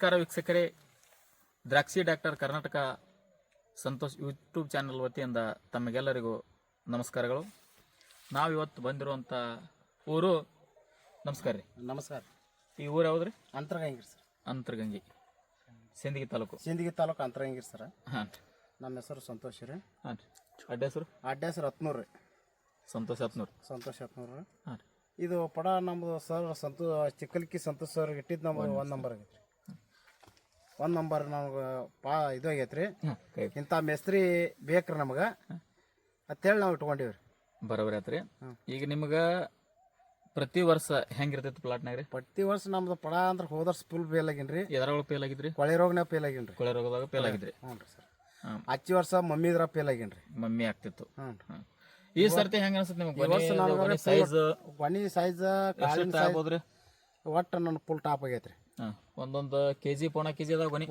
ನಮಸ್ಕಾರ ವೀಕ್ಷಕರೇ. ದ್ರಾಕ್ಷಿ doctor Karnataka Santosh YouTube channel ವತಿಯಿಂದ ತಮಗೆಲ್ಲರಿಗೂ ನಮಸ್ಕಾರಗಳು. ನಾವು ಇವತ್ತು ಬಂದಿರುವಂಥ ಊರು ನಮಸ್ಕಾರ ರೀ. ನಮಸ್ಕಾರ. ಈ ಊರು ಯಾವ್ದ್ರಿ? ಅಂತರಗಂಗಿರಿ ಸರ್. ಅಂತರಗಂಗಿ ಸಿಂದಗಿ ತಾಲೂಕು. ಸಿಂದಗಿ ತಾಲೂಕು ಅಂತರಗಂಗಿರಿ ಸರ್. ಹಾಂ ನಮ್ಮ ಹೆಸರು ಸಂತೋಷ್ ರೀ. ಹಾಂ ರೀ. ಅಡ್ಡ ಹೆಸರು? ಅಡ್ಡ ಹೆಸರು ಹತ್ನೂರು ರೀ. ಸಂತೋಷ್ ಹತ್ನೂರು. ಸಂತೋಷ್ ಹತ್ನೂರು ರೀ. ಹಾಂ ರೀ. ಇದು ಪಡ ನಮ್ಮದು ಸರ್ ಸಂತೋ ಚಿಕ್ಕಲ್ಕಿ ಸಂತೋಷ್ ಸರ್ ಇಟ್ಟಿದ್ದು ನಮ್ಮ ಒಂದು ನಂಬರ್ ಆಗೈತೆ ರೀ ಒಂದು ನಂಬರ್ ನಮ್ಗೆ ಪಾ ಇದು ಆಗೈತೆ ರೀ ಇಂಥ ಮೇಸ್ತ್ರಿ ಬೇಕ್ರಿ ನಮಗೆ. ಅಂತೇಳಿ ನಾವು ಇಟ್ಕೊಂಡೀವಿ ರೀ ಬರೋಬ್ರಿ ಆತ್ರಿ. ಈಗ ನಿಮ್ಗೆ ಪ್ರತಿ ವರ್ಷ ಹೆಂಗಿರ್ತೈತಿ ಪ್ಲಾಟ್ನಾಗ ರೀ ಪ್ರತಿ ವರ್ಷ ನಮ್ದು ಪಡ ಅಂದ್ರೆ ಹೋದ ವರ್ಷ ಫುಲ್ ಫೇಲ್ ಆಗಿನ್ರಿ. ಎದ್ರೊಳಗೆ ಫೇಲ್ ಆಗಿದ್ರಿ? ಕೊಳೆ ರೋಗನೇ ಫೇಲ್ ಆಗಿನ್ರಿ. ಕೊಳೆ ರೋಗದಾಗ ಫೇಲ್ ಆಗಿದ್ರಿ. ಹ್ಞೂ ರೀ ಸರ್ ಹಚ್ಚಿ ವರ್ಷ ಮಮ್ಮಿದ್ರ ಫೇಲ್ ಆಗಿನ್ರಿ. ಮಮ್ಮಿ ಆಗ್ತಿತ್ತು. ಹ್ಞೂ ರೀ ಈ ಸರ್ತಿ ಹೆಂಗ ಅನ್ಸುತ್ತೆ ನಿಮ್ಗೆ? ವರ್ಷ ನಾವು ಸೈಜ್ ಗೊನಿ ಸೈಜ್ ಕಾಲಿನ ಸೈಜ್ ಆಗ್ಬೋದ್ರಿ? ಒಟ್ಟು ನನ್ನ ಫುಲ್ ಟಾಪ್ ಆಗೈತ್ರಿ. ಒಂದೊಂದು ಕೆ ಜಿ ಪೋಣ ಕೆ ಜಿ ಅದಾವ ಬನ್ನಿ.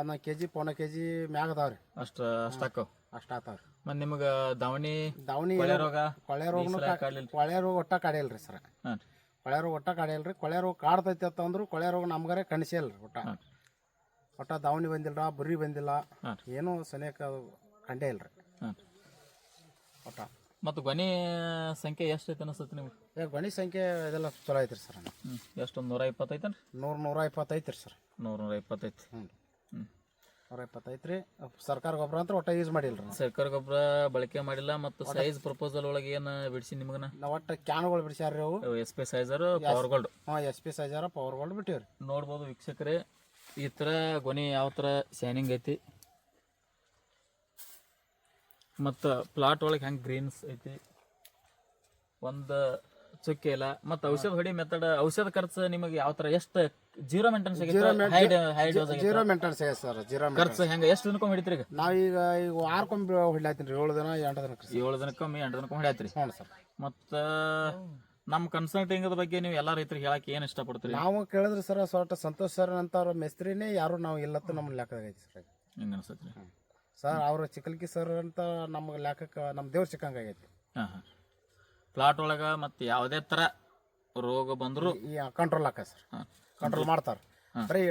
ಒಂದು ಕೆ ಜಿ ಪೌನ ಕೆ ಜಿ ಮ್ಯಾಗ ಅದಾವ ರೀ. ಅಷ್ಟು ಅಷ್ಟು ಅಷ್ಟ ಅಷ್ಟು ಆತಾವ ರೀ. ಮತ್ತು ನಿಮ್ಗೆ ದಾವಣಿ ದಾವಣಿ ಕೊಳೆ ರೋಗ ಕೊಳೆ ರೋಗ ಕೊಳೆ ರೋಗ ಒಟ್ಟ ಕಾಡಿಲ್ಲ ರೀ ಸರ್ ಕೊಳೆ ರೋಗ ಒಟ್ಟ ಕಾಡಿಲ್ಲ ರೀ ಕೊಳೆ ರೋಗ ಕಾಡ್ತೈತಿ ಅಂತಂದ್ರು ಕೊಳೆ ರೋಗ ನಮ್ಗಾರೆ ಕಣಿಸಿಲ್ಲ ರೀ ಒಟ್ಟ. ಒಟ್ಟ ದಾವಣಿ ಬಂದಿಲ್ಲ ಬುರಿ ಬಂದಿಲ್ಲ ಏನು ಸನಿಯಕ್ಕೆ ಅದು ಕಂಡೇ ಇಲ್ಲ ರೀ ಒಟ್ಟ. ಮತ್ತು ಗೊನೆ ಸಂಖ್ಯೆ ಎಷ್ಟು ಐತೆ ಅನಿಸುತ್ತೆ ನಿಮ್ಗೆ? ಈಗ ಗಣಿ ಸಂಖ್ಯೆ ಇದೆಲ್ಲ ಚಲೋ ಐತ್ರಿ ಸರ್. ಹ್ಞೂ ಎಷ್ಟೊಂದು ನೂರ ಇಪ್ಪತ್ತೈತೇನು ನೂರು ನೂರ ಇಪ್ಪತ್ತೈತೆ ರೀ ಸರ್. ನೂರು ನೂರ ಇಪ್ಪತ್ತೈತೆ. ಹ್ಞೂ ಹ್ಞೂ ನೂರ ಇಪ್ಪತ್ತೈತೆ ರೀ ಸರ್ಕಾರ ಗೊಬ್ಬರ ಅಂತ ಒಟ್ಟ ಯೂಸ್ ಮಾಡಿಲ್ಲ ರೀ ಸರ್ಕಾರ ಗೊಬ್ಬರ ಬಳಕೆ ಮಾಡಿಲ್ಲ ಮತ್ತು ಸೈಜ್ ಪ್ರಪೋಸಲ್ ಒಳಗೆ ಏನು ಬಿಡಿಸಿ ನಿಮ್ಗನ? ನಾವು ಒಟ್ಟು ಕ್ಯಾನ್ಗಳು ಬಿಡಿಸ್ಯಾರ ರೀ ಅವು S P sizer power gold ಹಾಂ ಎಸ್ ಪಿ ಸೈಜಾರ ಪವರ್ ಗೋಲ್ಡ್ ಬಿಟ್ಟಿವ್ರಿ. ನೋಡ್ಬೋದು ವೀಕ್ಷಕರೇ ಈ ಥರ ಗೊನೆ ಯಾವ ಥರ ಶೈನಿಂಗ್ ಐತಿ? ಮತ್ತು ಪ್ಲಾಟ್ ಒಳಗೆ ಹೆಂಗೆ ಗ್ರೀನ್ಸ್ ಐತಿ? ಒಂದು ಚುಕ್ಕೆ ಇಲ್ಲ ಮತ್ತು ಔಷಧ ಹೊಡಿ ಮೆಥಡ್ ಔಷಧ ಖರ್ಚು ನಿಮಗೆ ಯಾವ ಥರ ಎಷ್ಟು zero maintenance zero maintenance sir zero ಖರ್ಚು ಹೆಂಗೆ? ಎಷ್ಟು ದಿನಕ್ಕೊಮ್ಮೆ ಹಿಡಿತೀರಿ ಈಗ? ನಾವೀಗ ಈಗ ವಾರಕ್ಕೊಮ್ಮೆ ಹೊಡ್ಲಾತೀನಿ ರೀ ಏಳು ದಿನ ಎಂಟು ದಿನ ಏಳು ದಿನಕ್ಕೊಮ್ಮೆ ಎಂಟು ದಿನಕ್ಕೊಮ್ಮೆ ಹಿಡಿಯತ್ರಿ? ಹ್ಞೂ ಸರ್. ಮತ್ತು ನಮ್ಮ ಕನ್ಸಲ್ಟಿಂಗ್ ಬಗ್ಗೆ ನೀವು ಎಲ್ಲ ರೈತರಿಗೆ ಹೇಳಕ್ಕೆ ಏನು ಇಷ್ಟಪಡ್ತೀರಿ? ನಾವು ಕೇಳಿದ್ರೆ ಸರ್ ಸ್ವಲ್ಪ ಸಂತೋಷ್ ಸರ್ ಅಂತವ್ರ ಮೇಸ್ತ್ರಿನೇ ಯಾರು ನಾವು ಇಲ್ಲತ್ತು ನಮ್ಮ ಲೆಕ್ಕದಾಗೈತಿ ಸರ್. ಹೆಂಗೆ ಅನ್ಸತ್ರಿ. ಸರ್ ಅವ್ರ ಚಿಕ್ಕಲ್ಕಿ ಸರ್ ಅಂತ ನಮ್ಗೆ ಲೆಕ್ಕಕ್ಕೆ ನಮ್ಮ ದೇವ್ರ ಸಿಕ್ಕಂಗಾಗೈತಿ ಆಗೈತಿ. ಹಾಂ ಪ್ಲಾಟ್ ಒಳಗೆ ಮತ್ತು ಯಾವುದೇ ಥರ ರೋಗ ಬಂದರೂ ಈ ಕಂಟ್ರೋಲ್ ಆಕ ಸರ್. ಕಂಟ್ರೋಲ್ ಮಾಡ್ತಾರೆ. ಬರೀ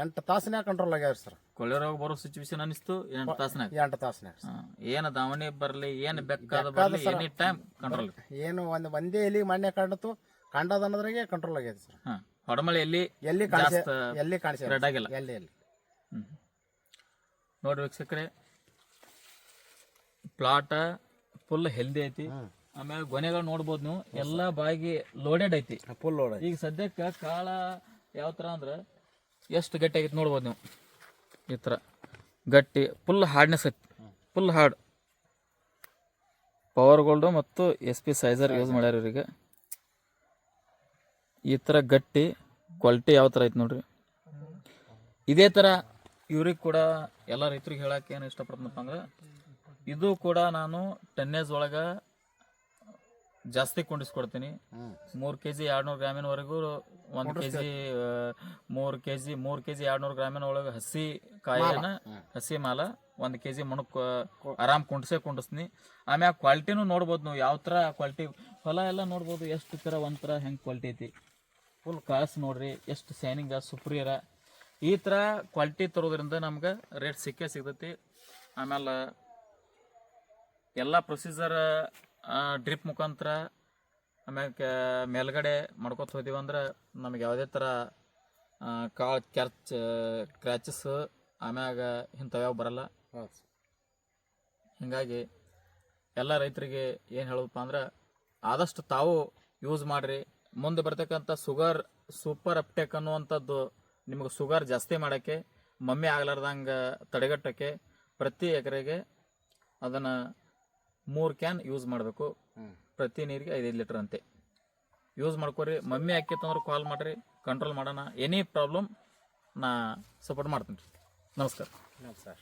ಎಂಟು ತಾಸನೇ ಕಂಟ್ರೋಲ್ ಆಗ್ಯಾವ್ರಿ ಸರ್. ಕೊಳ್ಳೆ ರೋಗ ಬರೋ ಸಿಚುವೇಶನ್ ಅನಿಸ್ತು ಎಂಟು ತಾಸನೇ ಎಂಟು ತಾಸನ್ಯಾಗ ಏನು ದಾವಣಿ ಬರಲಿ ಏನು ಬೆಕ್ಕಾದ ಬರಲಿ ಎನಿ ಟೈಮ್ ಕಂಟ್ರೋಲ್ ಏನು ಒಂದು ಒಂದೇ ಎಲ್ಲಿ ಮಣ್ಣೆ ಕಂಡತು ಕಂಡದ ಅನ್ನೋದ್ರಾಗೆ ಕಂಟ್ರೋಲ್ ಆಗ್ಯದ ಸರ್. ಹಾಂ. ಹೊಡಮಳೆ ಎಲ್ಲಿ ಎಲ್ಲಿ ಕಾಣಿಸ ಎಲ್ಲಿ ಕಾಣಿಸ ಎಲ್ಲಿ ಎಲ್ಲಿ. ನೋಡ್ಬೇಕು ವೀಕ್ಷಕರೇ ಪ್ಲಾಟ ಫುಲ್ ಹೆಲ್ದಿ ಐತಿ. ಆಮೇಲೆ ಗೊನೆಗಳು ನೋಡ್ಬೋದು ನೀವು. ಎಲ್ಲ ಬಾಗಿ ಲೋಡೆಡ್ ಐತಿ. ಫುಲ್ ಲೋಡ್ ಈಗ ಸದ್ಯಕ್ಕೆ ಕಾಳ ಯಾವ ಥರ ಅಂದ್ರೆ ಎಷ್ಟು ಗಟ್ಟಿ ಆಗೈತೆ ನೋಡ್ಬೋದು ನೀವು. ಈ ಥರ ಗಟ್ಟಿ ಫುಲ್ ಹಾರ್ಡ್ನೆಸ್ ಐತಿ. ಫುಲ್ ಹಾರ್ಡ್ ಪವರ್ ಗೋಲ್ಡು ಮತ್ತು ಎಸ್ ಪಿ ಸೈಜರ್ ಯೂಸ್ ಮಾಡ್ಯಾರ ಇವರಿಗೆ. ಈ ಥರ ಗಟ್ಟಿ ಕ್ವಾಲಿಟಿ ಯಾವ ಥರ ಐತಿ ನೋಡ್ರಿ. ಇದೇ ಥರ ಇವ್ರಿಗೆ ಕೂಡ ಎಲ್ಲ ರೈತರಿಗೆ ಹೇಳಕ್ಕೆ ಏನು ಇಷ್ಟಪಡ್ತೀನಪ್ಪ ಅಂದ್ರೆ ಇದು ಕೂಡ ನಾನು ಟೆನ್ನೇಜ್ ಒಳಗೆ ಜಾಸ್ತಿ ಕುಂಡಿಸ್ಕೊಡ್ತೀನಿ. ಮೂರು ಕೆ ಜಿ ಎರಡ್ನೂರು ಗ್ರಾಮಿನವರೆಗೂ ಒಂದು ಕೆ ಜಿ ಮೂರು ಕೆ ಜಿ ಮೂರು ಕೆ ಜಿ ಎರಡ್ನೂರು ಗ್ರಾಮಿನ ಒಳಗೆ ಹಸಿ ಕಾಯಿನ ಹಸಿ ಮಾಲ ಒಂದು ಕೆ ಜಿ ಮಣಕ್ ಆರಾಮ್ ಕುಂಡ್ಸೇ ಕುಂಡಿಸ್ತೀನಿ. ಆಮ್ಯಾಗ ಕ್ವಾಲಿಟಿನೂ ನೋಡ್ಬೋದು ನೀವು ಯಾವ ಥರ ಕ್ವಾಲಿಟಿ ಹೊಲ ಎಲ್ಲ ನೋಡ್ಬೋದು ಎಷ್ಟು ಥರ ಒಂಥರ ಹೆಂಗೆ ಕ್ವಾಲಿಟಿ ಐತಿ. ಫುಲ್ ಕಾಸು ನೋಡ್ರಿ ಎಷ್ಟು ಶೈನಿಂಗ ಸುಪ್ರಿಯರ ಈ ಥರ ಕ್ವಾಲಿಟಿ ತರೋದ್ರಿಂದ ನಮ್ಗೆ ರೇಟ್ ಸಿಕ್ಕೇ ಸಿಗ್ತೈತಿ. ಆಮೇಲೆ ಎಲ್ಲ ಪ್ರೊಸೀಜರ್ ಡ್ರಿಪ್ ಮುಖಾಂತರ ಆಮೇಲೆ ಮೇಲ್ಗಡೆ ಮಾಡ್ಕೊತ ಹೋದೀವಿ ಅಂದ್ರೆ ನಮಗೆ ಯಾವುದೇ ಥರ ಕಾಳು ಕ್ಯಾಚ್ ಕ್ರ್ಯಾಚಸ್ ಆಮ್ಯಾಗ ಇಂಥವ್ಯಾವ ಬರಲ್ಲ. ಹಿಂಗಾಗಿ ಎಲ್ಲ ರೈತರಿಗೆ ಏನು ಹೇಳೋದಪ್ಪ ಅಂದ್ರೆ ಆದಷ್ಟು ತಾವು ಯೂಸ್ ಮಾಡಿರಿ. ಮುಂದೆ ಬರ್ತಕ್ಕಂಥ ಸುಗರ್ ಸೂಪರ್ ಅಪ್ಟೇಕ್ ಅನ್ನುವಂಥದ್ದು ನಿಮಗೆ ಸುಗರ್ ಜಾಸ್ತಿ ಮಾಡೋಕ್ಕೆ, ಮಮ್ಮಿ ಆಗ್ಲಾರ್ದಂಗೆ ತಡೆಗಟ್ಟೋಕ್ಕೆ ಪ್ರತಿ ಎಕರೆಗೆ ಅದನ್ನು ಮೂರು ಕ್ಯಾನ್ ಯೂಸ್ ಮಾಡಬೇಕು. ಪ್ರತಿ ನೀರಿಗೆ ಐದೈದು ಲೀಟರ್ ಅಂತೆ. ಯೂಸ್ ಮಾಡ್ಕೊರಿ. ಮಮ್ಮಿ ಅಂದ್ರೆ ಕಾಲ್ ಮಾಡಿರಿ. ಕಂಟ್ರೋಲ್ ಮಾಡೋಣ. ಎನಿ ಪ್ರಾಬ್ಲಮ್ ನಾ ಸಪೋರ್ಟ್ ಮಾಡ್ತೀನಿ. ರೀ ನಮಸ್ಕಾರ. ಸರ್